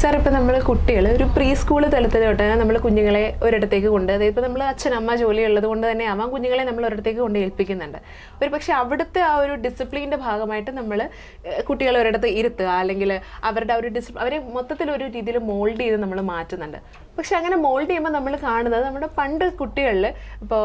Sir ഇപ്പം നമ്മൾ കുട്ടികൾ ഒരു പ്രീ സ്കൂൾ തലത്തിൽ തൊട്ട് നമ്മൾ കുഞ്ഞുങ്ങളെ ഒരിടത്തേക്ക് കൊണ്ട് അതായത് ഇപ്പം നമ്മൾ അച്ഛനമ്മ ജോലി ഉള്ളത് കൊണ്ട് തന്നെ ആവാം കുഞ്ഞുങ്ങളെ നമ്മൾ ഒരിടത്തേക്ക് കൊണ്ട് ഏൽപ്പിക്കുന്നുണ്ട്. ഒരു പക്ഷേ അവിടുത്തെ ആ ഒരു ഡിസിപ്ലിന്റെ ഭാഗമായിട്ട് നമ്മൾ കുട്ടികളെ ഒരിടത്ത് ഇരുത്തുക അല്ലെങ്കിൽ അവരുടെ ആ ഒരു ഡിസിപ്ലിൻ അവരെ മൊത്തത്തിൽ ഒരു രീതിയിൽ മോൾഡ് ചെയ്ത് നമ്മൾ മാറ്റുന്നുണ്ട്. പക്ഷെ അങ്ങനെ മോൾഡ് ചെയ്യുമ്പോൾ നമ്മൾ കാണുന്നത് നമ്മുടെ പണ്ട് കുട്ടികളിൽ ഇപ്പോൾ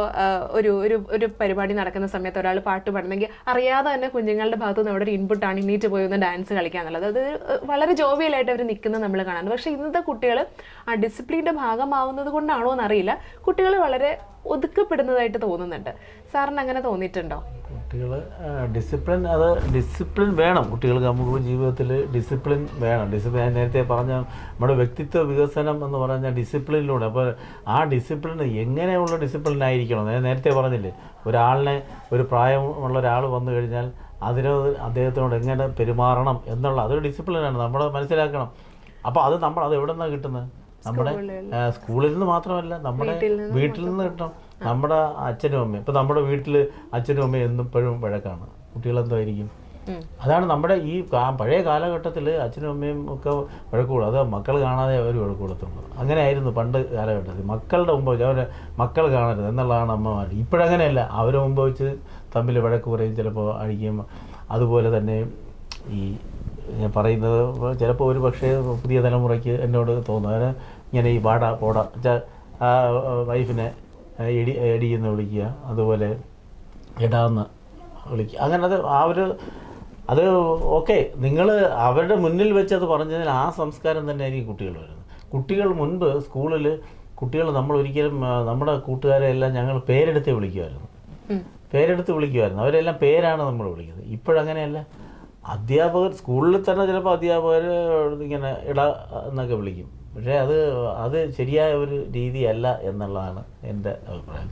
ഒരു ഒരു ഒരു പരിപാടി നടക്കുന്ന സമയത്ത് ഒരാൾ പാട്ട് പാടുന്നെങ്കിൽ അറിയാതെ തന്നെ കുഞ്ഞുങ്ങളുടെ ഭാഗത്ത് നിന്ന് അവിടെ ഒരു ഇൻപുട്ടാണ് ഇന്നീറ്റ് പോയി ഒന്ന് ഡാൻസ് കളിക്കുക എന്നുള്ളത് അത് വളരെ ജോവിയലായിട്ട് അവർ നിൽക്കുന്നത് നമ്മൾ കാണാറുണ്ട് പക്ഷേ ഇന്നത്തെ കുട്ടികൾ ആ ഡിസിപ്ലിന്റെ ഭാഗമാവുന്നത് കൊണ്ടാണോ എന്നറിയില്ല. കുട്ടികൾ വളരെ ഒതുക്കപ്പെടുന്നതായിട്ട് തോന്നുന്നുണ്ട്. സാറിന് അങ്ങനെ തോന്നിയിട്ടുണ്ടോ? കുട്ടികൾ ഡിസിപ്ലിൻ അത് ഡിസിപ്ലിൻ വേണം. കുട്ടികൾക്ക് നമുക്ക് ജീവിതത്തിൽ ഡിസിപ്ലിൻ വേണം. ഡിസിപ്ലിൻ ഞാൻ നേരത്തെ പറഞ്ഞ നമ്മുടെ വ്യക്തിത്വ വികസനം എന്ന് പറഞ്ഞാൽ ഡിസിപ്ലിനിലൂടെ അപ്പോൾ ആ ഡിസിപ്ലിൻ എങ്ങനെയുള്ള ഡിസിപ്ലിൻ ആയിരിക്കണം? ഞാൻ നേരത്തെ പറഞ്ഞില്ലേ ഒരാളിനെ ഒരു പ്രായമുള്ള ഒരാൾ വന്നു കഴിഞ്ഞാൽ അതിനോട് അദ്ദേഹത്തിനോട് എങ്ങനെ പെരുമാറണം എന്നുള്ള അതൊരു ഡിസിപ്ലിനാണ് നമ്മൾ മനസ്സിലാക്കണം. അപ്പോൾ അത് നമ്മൾ അത് എവിടെ നിന്നാണ് കിട്ടുന്നത്? നമ്മുടെ സ്കൂളിൽ നിന്ന്. മാത്രമല്ല നമ്മുടെ വീട്ടിൽ നിന്ന് കിട്ടണം നമ്മുടെ അച്ഛനും അമ്മയും. ഇപ്പം നമ്മുടെ വീട്ടിൽ അച്ഛനും അമ്മയും എന്നും ഇപ്പോഴും വഴക്കാണ്. കുട്ടികളെന്തായിരിക്കും? എന്തായിരിക്കും അതാണ് നമ്മുടെ ഈ പഴയ കാലഘട്ടത്തിൽ അച്ഛനും അമ്മയും ഒക്കെ വഴക്കുകൂടും അത് മക്കൾ കാണാതെ അവർ വഴക്കുകൂടത്തുള്ളൂ അങ്ങനെ ആയിരുന്നു പണ്ട് കാലഘട്ടത്തിൽ. മക്കളുടെ മുമ്പ് വെച്ച് അവരെ മക്കൾ കാണരുത് എന്നുള്ളതാണ് അമ്മമാർ ഇപ്പോഴങ്ങനെയല്ല. അവരെ മുമ്പ് വെച്ച് തമ്മിൽ വഴക്ക് പറയും ചിലപ്പോൾ അഴിക്കും അതുപോലെ തന്നെ ഈ പറയുന്നത് ചിലപ്പോൾ ഒരു പക്ഷേ പുതിയ തലമുറയ്ക്ക് എന്നോട് തോന്നും അതിന് ഇങ്ങനെ ഈ വാട പോട ആ വൈഫിനെ എടി എടി എന്ന് വിളിക്കുക അതുപോലെ എടാന്ന് വിളിക്കുക. അങ്ങനെ അത് ആ ഒരു അത് ഓക്കെ നിങ്ങൾ അവരുടെ മുന്നിൽ വെച്ച് അത് പറഞ്ഞതിൽ ആ സംസ്കാരം തന്നെ ആയിരിക്കും കുട്ടികൾ വരുന്നത്. കുട്ടികൾ മുൻപ് സ്കൂളിൽ കുട്ടികൾ നമ്മൾ ഒരിക്കലും നമ്മുടെ കൂട്ടുകാരെ എല്ലാം ഞങ്ങൾ പേരെടുത്ത് വിളിക്കുമായിരുന്നു. പേരെടുത്ത് വിളിക്കുമായിരുന്നു. അവരെല്ലാം പേരാണ് നമ്മൾ വിളിക്കുന്നത്. ഇപ്പോഴങ്ങനെയല്ല. അധ്യാപകർ സ്കൂളിൽ തന്നെ ചിലപ്പോൾ അധ്യാപകർ ഇങ്ങനെ ഇട എന്നൊക്കെ വിളിക്കും. പക്ഷേ അത് അത് ശരിയായ ഒരു രീതിയല്ല എന്നുള്ളതാണ് എന്റെ അഭിപ്രായം.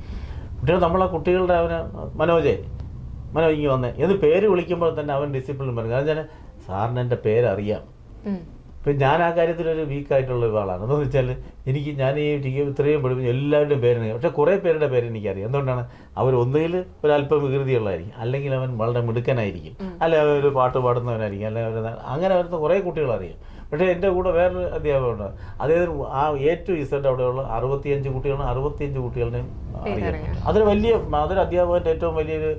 കുട്ടികൾ നമ്മളെ കുട്ടികളുടെ അവനെ മനോജെ മനോജ് ഇങ്ങനെ വന്നേ. എന്ന് പേര് വിളിക്കുമ്പോൾ തന്നെ അവൻ ഡിസിപ്ലിൻ പറയും. കാരണം വെച്ചാൽ സാറിന് എന്റെ പേരറിയാം. ഇപ്പം ഞാൻ ആ കാര്യത്തിൽ ഒരു വീക്കായിട്ടുള്ള ഒരാളാണ്. എന്താണെന്ന് വെച്ചാൽ എനിക്ക് ഞാൻ ഈ ടി ഇത്രയും പഠിപ്പിച്ച എല്ലാവരുടെയും പേരാണ് പക്ഷേ കുറേ പേരുടെ പേര് എനിക്കറിയാം. എന്തുകൊണ്ടാണ്? അവർ ഒന്നുകിൽ ഒരല്പം വികൃതിയുള്ളതായിരിക്കും. അല്ലെങ്കിൽ അവൻ വളരെ മിടുക്കനായിരിക്കും. അല്ലെ അവർ ഒരു പാട്ട് പാടുന്നവനായിരിക്കും. അല്ലെ അവർ അങ്ങനെ വരുന്ന കുറേ കുട്ടികൾ അറിയാം പക്ഷേ എന്റെ കൂടെ വേറൊരു അധ്യാപകനുണ്ട്. അതായത് ആ എ ടു ഇസഡ് അവിടെയുള്ള അറുപത്തിയഞ്ച് കുട്ടികളും അറുപത്തിയഞ്ച് കുട്ടികളുടെയും അറിയാം. അതൊരു വലിയ അതൊരു അധ്യാപകന്റെ ഏറ്റവും വലിയൊരു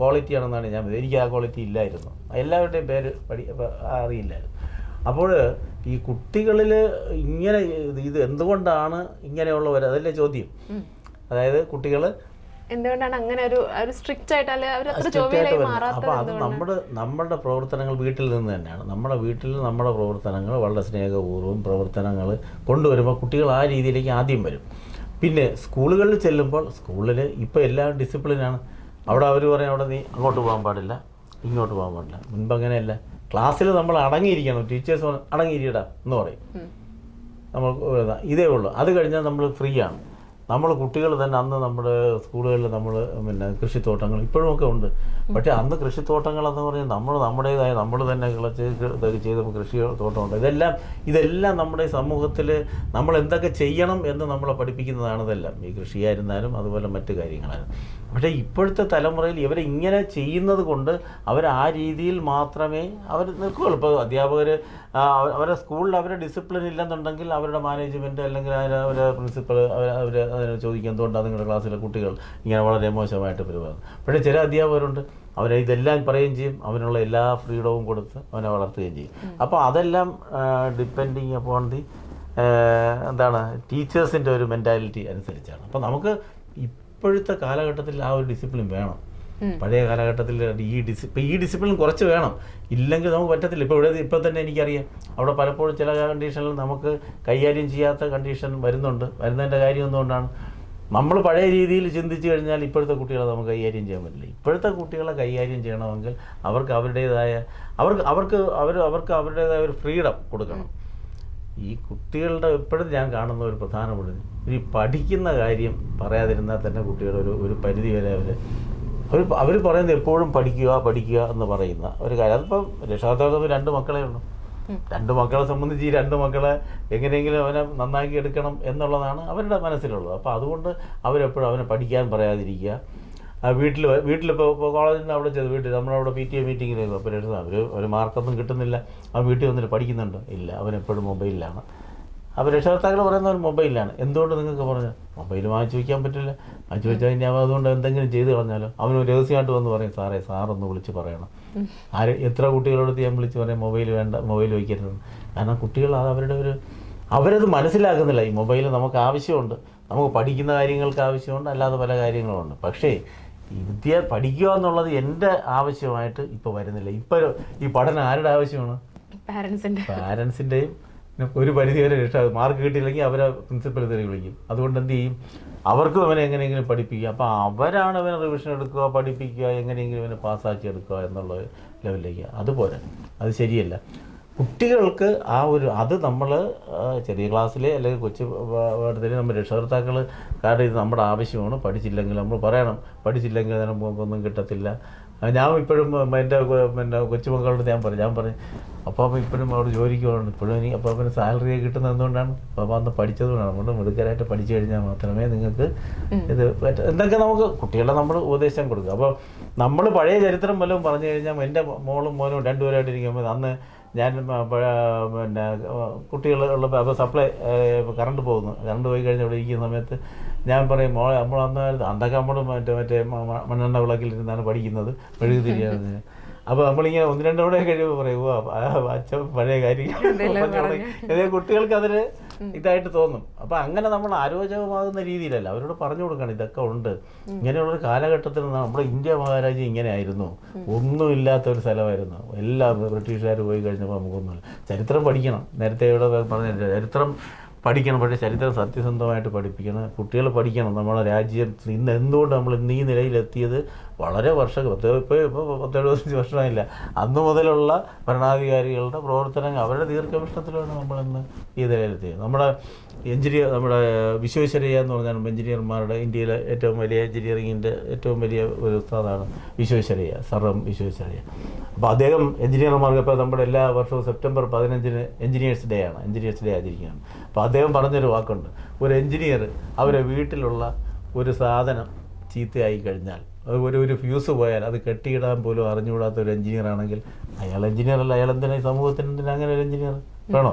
ക്വാളിറ്റി ആണെന്നാണ് ഞാൻ എനിക്ക് ആ ക്വാളിറ്റി ഇല്ലായിരുന്നു. എല്ലാവരുടെയും പേര് പഠി അറിയില്ലായിരുന്നു. അപ്പോൾ ഈ കുട്ടികളിൽ ഇങ്ങനെ ഇത് എന്തുകൊണ്ടാണ് ഇങ്ങനെയുള്ളവർ അതല്ലേ ചോദ്യം. അതായത് കുട്ടികൾ എന്തുകൊണ്ടാണ് അങ്ങനെ ഒരു ഒരു സ്ട്രിക്റ്റ് ആയിട്ട് അല്ലെങ്കിൽ അപ്പോൾ അത് നമ്മുടെ നമ്മുടെ പ്രവർത്തനങ്ങൾ വീട്ടിൽ നിന്ന് തന്നെയാണ്. നമ്മുടെ വീട്ടിൽ നമ്മുടെ പ്രവർത്തനങ്ങൾ വളരെ സ്നേഹപൂർവം പ്രവർത്തനങ്ങൾ കൊണ്ടുവരുമ്പോൾ കുട്ടികൾ ആ രീതിയിലേക്ക് ആദ്യം വരും. പിന്നെ സ്കൂളുകളിൽ ചെല്ലുമ്പോൾ സ്കൂളിൽ ഇപ്പോൾ എല്ലാം ഡിസിപ്ലിനാണ്. അവിടെ അവർ പറയും അവിടെ നീ അങ്ങോട്ട് പോകാൻ പാടില്ല ഇങ്ങോട്ട് പോകാൻ പാടില്ല മുൻപ് അങ്ങനെയല്ല ക്ലാസ്സിൽ നമ്മൾ അടങ്ങിയിരിക്കണം. ടീച്ചേഴ്സ് അടങ്ങിയിരിക്കടാ എന്ന് പറയും. നമ്മൾ ഇതേ ഉള്ളൂ. അത് കഴിഞ്ഞാൽ നമ്മൾ ഫ്രീ ആണ്. നമ്മൾ കുട്ടികൾ തന്നെ അന്ന് നമ്മുടെ സ്കൂളുകളിൽ നമ്മൾ പിന്നെ കൃഷിത്തോട്ടങ്ങൾ ഇപ്പോഴും ഒക്കെ ഉണ്ട്. പക്ഷേ അന്ന് കൃഷിത്തോട്ടങ്ങൾ എന്ന് പറഞ്ഞാൽ നമ്മൾ നമ്മുടേതായ നമ്മൾ തന്നെ കിളച്ച് ഇതൊക്കെ ചെയ്ത കൃഷി തോട്ടമുണ്ട്. ഇതെല്ലാം ഇതെല്ലാം നമ്മുടെ സമൂഹത്തിൽ നമ്മൾ എന്തൊക്കെ ചെയ്യണം എന്ന് നമ്മളെ പഠിപ്പിക്കുന്നതാണ് ഇതെല്ലാം. ഈ കൃഷിയായിരുന്നാലും അതുപോലെ മറ്റു കാര്യങ്ങളായിരുന്നു. പക്ഷേ ഇപ്പോഴത്തെ തലമുറയിൽ ഇവരെ ഇങ്ങനെ ചെയ്യുന്നത് കൊണ്ട് അവർ ആ രീതിയിൽ മാത്രമേ അവർ നിൽക്കുകയുള്ളൂ. ഇപ്പോൾ അധ്യാപകർ അവരുടെ സ്കൂളിൽ അവരുടെ ഡിസിപ്ലിൻ ഇല്ലെന്നുണ്ടെങ്കിൽ അവരുടെ മാനേജ്മെന്റ് അല്ലെങ്കിൽ അവരുടെ പ്രിൻസിപ്പൾ അവർ അതിനെ ചോദിക്കും എന്തുകൊണ്ടാണ് നിങ്ങളുടെ ക്ലാസ്സിലെ കുട്ടികൾ ഇങ്ങനെ വളരെ മോശമായിട്ട് പെരുമാറുന്നത്? പക്ഷേ ചില അധ്യാപകരുണ്ട്. അവരെ ഇതെല്ലാം പറയുകയും ചെയ്യും. അവനുള്ള എല്ലാ ഫ്രീഡവും കൊടുത്ത് അവനെ വളർത്തുകയും ചെയ്യും. അപ്പോൾ അതെല്ലാം ഡിപ്പെൻഡിങ് അപ്പോൺ ദി എന്താണ് ടീച്ചേഴ്സിന്റെ ഒരു മെന്റാലിറ്റി അനുസരിച്ചാണ്. അപ്പോൾ നമുക്ക് ഇപ്പോഴത്തെ കാലഘട്ടത്തിൽ ആ ഒരു ഡിസിപ്ലിൻ വേണം. പഴയ കാലഘട്ടത്തിൽ ഈ ഡിസി ഇപ്പം ഈ ഡിസിപ്ലിൻ കുറച്ച് വേണം. ഇല്ലെങ്കിൽ നമുക്ക് പറ്റത്തില്ല. ഇപ്പോൾ ഇവിടെ ഇപ്പോൾ തന്നെ എനിക്കറിയാം. അവിടെ പലപ്പോഴും ചില കണ്ടീഷനിൽ നമുക്ക് കൈകാര്യം ചെയ്യാത്ത കണ്ടീഷൻ വരുന്നുണ്ട്. വരുന്നതിന്റെ കാര്യം എന്തുകൊണ്ടാണ്? നമ്മൾ പഴയ രീതിയിൽ ചിന്തിച്ചു കഴിഞ്ഞാൽ ഇപ്പോഴത്തെ കുട്ടികളെ നമുക്ക് കൈകാര്യം ചെയ്യാൻ പറ്റില്ല. ഇപ്പോഴത്തെ കുട്ടികളെ കൈകാര്യം ചെയ്യണമെങ്കിൽ അവർക്ക് അവരുടേതായ അവർക്ക് അവർക്ക് അവർ അവർക്ക് അവരുടേതായ ഒരു ഫ്രീഡം കൊടുക്കണം. ഈ കുട്ടികളുടെ ഇപ്പോഴും ഞാൻ കാണുന്ന ഒരു പ്രധാനപ്പെട്ട ഈ പഠിക്കുന്ന കാര്യം പറയാതിരുന്നാൽ തന്നെ കുട്ടികളൊരു ഒരു പരിധി വരെ അവർ അവർ അവർ പറയുന്നത് എപ്പോഴും പഠിക്കുക പഠിക്കുക എന്ന് പറയുന്ന ഒരു കാര്യം. അതിപ്പം രക്ഷാകർത്താവ് രണ്ട് മക്കളെ ഉള്ളൂ. രണ്ട് മക്കളെ സംബന്ധിച്ച് ഈ രണ്ട് മക്കളെ എങ്ങനെയെങ്കിലും അവനെ നന്നാക്കി എടുക്കണം എന്നുള്ളതാണ് അവരുടെ മനസ്സിലുള്ളത്. അപ്പോൾ അതുകൊണ്ട് അവരെപ്പോഴും അവനെ പഠിക്കാൻ പറയാതിരിക്കുക. വീട്ടിൽ വീട്ടിലിപ്പോൾ ഇപ്പോൾ കോളേജിൽ നിന്ന് അവിടെ ചെയ്ത് വീട്ടിൽ നമ്മളവിടെ പി ടി എ മീറ്റിങ്ങിലേക്ക് അപ്പോൾ അവർ ഒരു മാർക്കൊന്നും കിട്ടുന്നില്ല. അവൻ വീട്ടിൽ വന്നിട്ട് പഠിക്കുന്നുണ്ടോ. ഇല്ല അവൻ എപ്പോഴും മൊബൈലിലാണ് അപ്പോൾ രക്ഷകർത്താക്കൾ പറയുന്ന ഒരു മൊബൈലാണ് എന്തുകൊണ്ട് നിങ്ങൾക്ക് പറഞ്ഞു മൊബൈൽ വാങ്ങിച്ചു വയ്ക്കാൻ പറ്റില്ല. വാങ്ങിച്ചു വെച്ചാൽ ഇനി അവൻ അതുകൊണ്ട് എന്തെങ്കിലും ചെയ്ത് കളഞ്ഞാലോ? അവന് രഹസ്യമായിട്ട് വന്ന് പറയും സാറേ സാറൊന്ന് വിളിച്ച് പറയണം. ആര് എത്ര കുട്ടികളോട് ഞാൻ വിളിച്ച് പറയും മൊബൈൽ വേണ്ട മൊബൈൽ വയ്ക്കരുത്. കാരണം കുട്ടികൾ അത് അവരുടെ ഒരു അവരത് മനസ്സിലാക്കുന്നില്ല. ഈ മൊബൈൽ നമുക്ക് ആവശ്യമുണ്ട്. നമുക്ക് പഠിക്കുന്ന കാര്യങ്ങൾക്ക് ആവശ്യമുണ്ട്. അല്ലാതെ പല കാര്യങ്ങളുമുണ്ട്. പക്ഷേ വിദ്യ പഠിക്കുക എന്നുള്ളത് എന്റെ ആവശ്യമായിട്ട് ഇപ്പോൾ വരുന്നില്ല. ഇപ്പോൾ ഈ പഠനം ആരുടെ ആവശ്യമാണ്? പാരൻസിന്റെയും ഒരു പരിധി വരെ രക്ഷ മാർക്ക് കിട്ടിയില്ലെങ്കിൽ അവരെ പ്രിൻസിപ്പൽ തെറി വിളിക്കും. അതുകൊണ്ട് എന്ത് ചെയ്യും? അവർക്കും അവനെ എങ്ങനെയെങ്കിലും പഠിപ്പിക്കുക. അപ്പോൾ അവരാണ് അവനെ റിവിഷൻ എടുക്കുക പഠിപ്പിക്കുക എങ്ങനെയെങ്കിലും അവനെ പാസ്സാക്കി എടുക്കുക എന്നുള്ള ലെവലിലേക്ക് അതുപോലെ. അത് ശരിയല്ല. കുട്ടികൾക്ക് ആ ഒരു അത് നമ്മൾ ചെറിയ ക്ലാസ്സിലെ അല്ലെങ്കിൽ കൊച്ചു പാഠത്തിൽ നമ്മൾ രക്ഷകർത്താക്കൾ കാരണം ഇത് നമ്മുടെ ആവശ്യമാണ്. പഠിച്ചില്ലെങ്കിൽ നമ്മൾ പറയണം. പഠിച്ചില്ലെങ്കിൽ നമുക്കൊന്നും കിട്ടത്തില്ല. ഞാൻ ഇപ്പോഴും എന്റെ പിന്നെ കൊച്ചുമക്കളോട് ഞാൻ പറഞ്ഞു ഞാൻ പറഞ്ഞു അപ്പം ഇപ്പോഴും അവിടെ ജോലിക്ക് പോകണം. ഇപ്പോഴും എനിക്ക് അപ്പം അവന് സാലറി കിട്ടുന്നത് എന്തുകൊണ്ടാണ്? അപ്പം അന്ന് പഠിച്ചതുകൊണ്ടാണ്. അതുകൊണ്ട് മിടുക്കരായിട്ട് പഠിച്ചു കഴിഞ്ഞാൽ മാത്രമേ നിങ്ങൾക്ക് ഇത് എന്തൊക്കെ നമുക്ക് കുട്ടികളെ നമ്മൾ ഉപദേശം കൊടുക്കുക. അപ്പോൾ നമ്മൾ പഴയ ചരിത്രം വല്ലതും പറഞ്ഞു കഴിഞ്ഞാൽ എന്റെ മോളും മോനും രണ്ടുപേരായിട്ട് ഇരിക്കുമ്പോൾ അന്ന് ഞാൻ പിന്നെ കുട്ടികൾ കുട്ടികളുള്ള അപ്പോൾ സപ്ലൈ കറണ്ട് പോകുന്നു. കറണ്ട് പോയി കഴിഞ്ഞ് അവിടെ ഇരിക്കുന്ന സമയത്ത് ഞാൻ പറയും മോളെ നമ്മൾ അന്ന് അന്നൊക്കെ നമ്മൾ മറ്റേ മറ്റേ മണ്ണെണ്ണ വിളക്കിലിരുന്നാണ് പഠിക്കുന്നത്. മെഴുകു തിരിയാണ് അപ്പോൾ നമ്മളിങ്ങനെ ഒന്ന് രണ്ടോടെ കഴിയുമ്പോ കഴിയുമ്പോൾ പറയും ഓ പഴയ പറഞ്ഞു. കുട്ടികൾക്ക് അതിന് ഇതായിട്ട് തോന്നും. അപ്പോൾ അങ്ങനെ നമ്മൾ ആരോചകമാകുന്ന രീതിയിലല്ല അവരോട് പറഞ്ഞു കൊടുക്കണം ഇതൊക്കെ ഉണ്ട്. ഇങ്ങനെയുള്ളൊരു കാലഘട്ടത്തിൽ നമ്മുടെ ഇന്ത്യ മഹാരാജ്യം ഇങ്ങനെ ആയിരുന്നു ഒന്നുമില്ലാത്ത ഒരു സ്ഥലമായിരുന്നു. എല്ലാം ബ്രിട്ടീഷുകാർ പോയി കഴിഞ്ഞപ്പോൾ നമുക്കൊന്നുമില്ല ചരിത്രം പഠിക്കണം. നേരത്തെ ഇവിടെ പറഞ്ഞ ചരിത്രം പഠിക്കണം പക്ഷേ ചരിത്രം സത്യസന്ധമായിട്ട് പഠിപ്പിക്കണം. കുട്ടികൾ പഠിക്കണം. നമ്മുടെ രാജ്യം ഇന്ന് എന്തുകൊണ്ട് നമ്മൾ ഇന്ന് ഈ നിലയിലെത്തിയത്? വളരെ വർഷം പത്ത് ഇപ്പോൾ ഇപ്പോൾ പത്തെഴുപത്തഞ്ച് വർഷമായില്ല. അന്ന് മുതലുള്ള ഭരണാധികാരികളുടെ പ്രവർത്തനങ്ങൾ അവരുടെ ദീർഘവീക്ഷണത്തിലാണ് നമ്മളിന്ന് ഈ നിലയിലെത്തിയത്. നമ്മുടെ എഞ്ചിനീയർ നമ്മുടെ വിശ്വേശ്വരയ്യ എന്ന് പറഞ്ഞാൽ എഞ്ചിനീയർമാരുടെ ഇന്ത്യയിലെ ഏറ്റവും വലിയ എഞ്ചിനീയറിങ്ങിന്റെ ഏറ്റവും വലിയ ഒരു സ്ഥാനമാണ് വിശ്വേശ്വരയ്യ സർ എം വിശ്വേശ്വരയ്യ. അപ്പോൾ അദ്ദേഹം എഞ്ചിനീയർമാർക്ക് ഇപ്പോൾ നമ്മുടെ എല്ലാ വർഷവും സെപ്റ്റംബർ പതിനഞ്ചിന് എഞ്ചിനീയേഴ്സ് ഡേ ആണ് എഞ്ചിനീയേഴ്സ് ഡേ ആചരിക്കുകയാണ്. അപ്പോൾ അദ്ദേഹം പറഞ്ഞൊരു വാക്കുണ്ട് ഒരു എഞ്ചിനീയർ അവരെ വീട്ടിലുള്ള ഒരു സാധനം ചീത്തയായി കഴിഞ്ഞാൽ ഒരു ഒരു ഫ്യൂസ് പോയാൽ അത് കെട്ടിയിടാൻ പോലും അറിഞ്ഞുകൂടാത്ത ഒരു എഞ്ചിനീയർ ആണെങ്കിൽ അയാൾ എഞ്ചിനീയർ അല്ല അയാൾ എന്തിനാ സമൂഹത്തിന് എന്തിനാ അങ്ങനെ ഒരു എഞ്ചിനീയർ? വേണോ?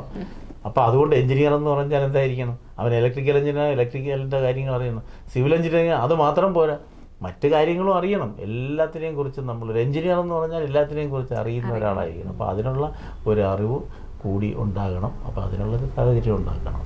അപ്പോൾ അതുകൊണ്ട് എഞ്ചിനീയർ എന്ന് പറഞ്ഞാൽ എന്തായിരിക്കണം? അവൻ ഇലക്ട്രിക്കൽ എഞ്ചിനീയർ ഇലക്ട്രിക്കലിന്റെ കാര്യങ്ങൾ അറിയണം. സിവിൽ എഞ്ചിനീയറിംഗ് അത് മാത്രം പോരാ. മറ്റു കാര്യങ്ങളും അറിയണം. എല്ലാത്തിനെയും കുറിച്ച് നമ്മൾ ഒരു എഞ്ചിനീയർ എന്ന് പറഞ്ഞാൽ എല്ലാത്തിനെയും കുറിച്ച് അറിയുന്ന ഒരാളായിരിക്കണം. അപ്പോൾ അതിനുള്ള ഒരു അറിവ് കൂടി ഉണ്ടാകണം. അപ്പോൾ അതിനുള്ളൊരു സാഹചര്യം ഉണ്ടാക്കണം.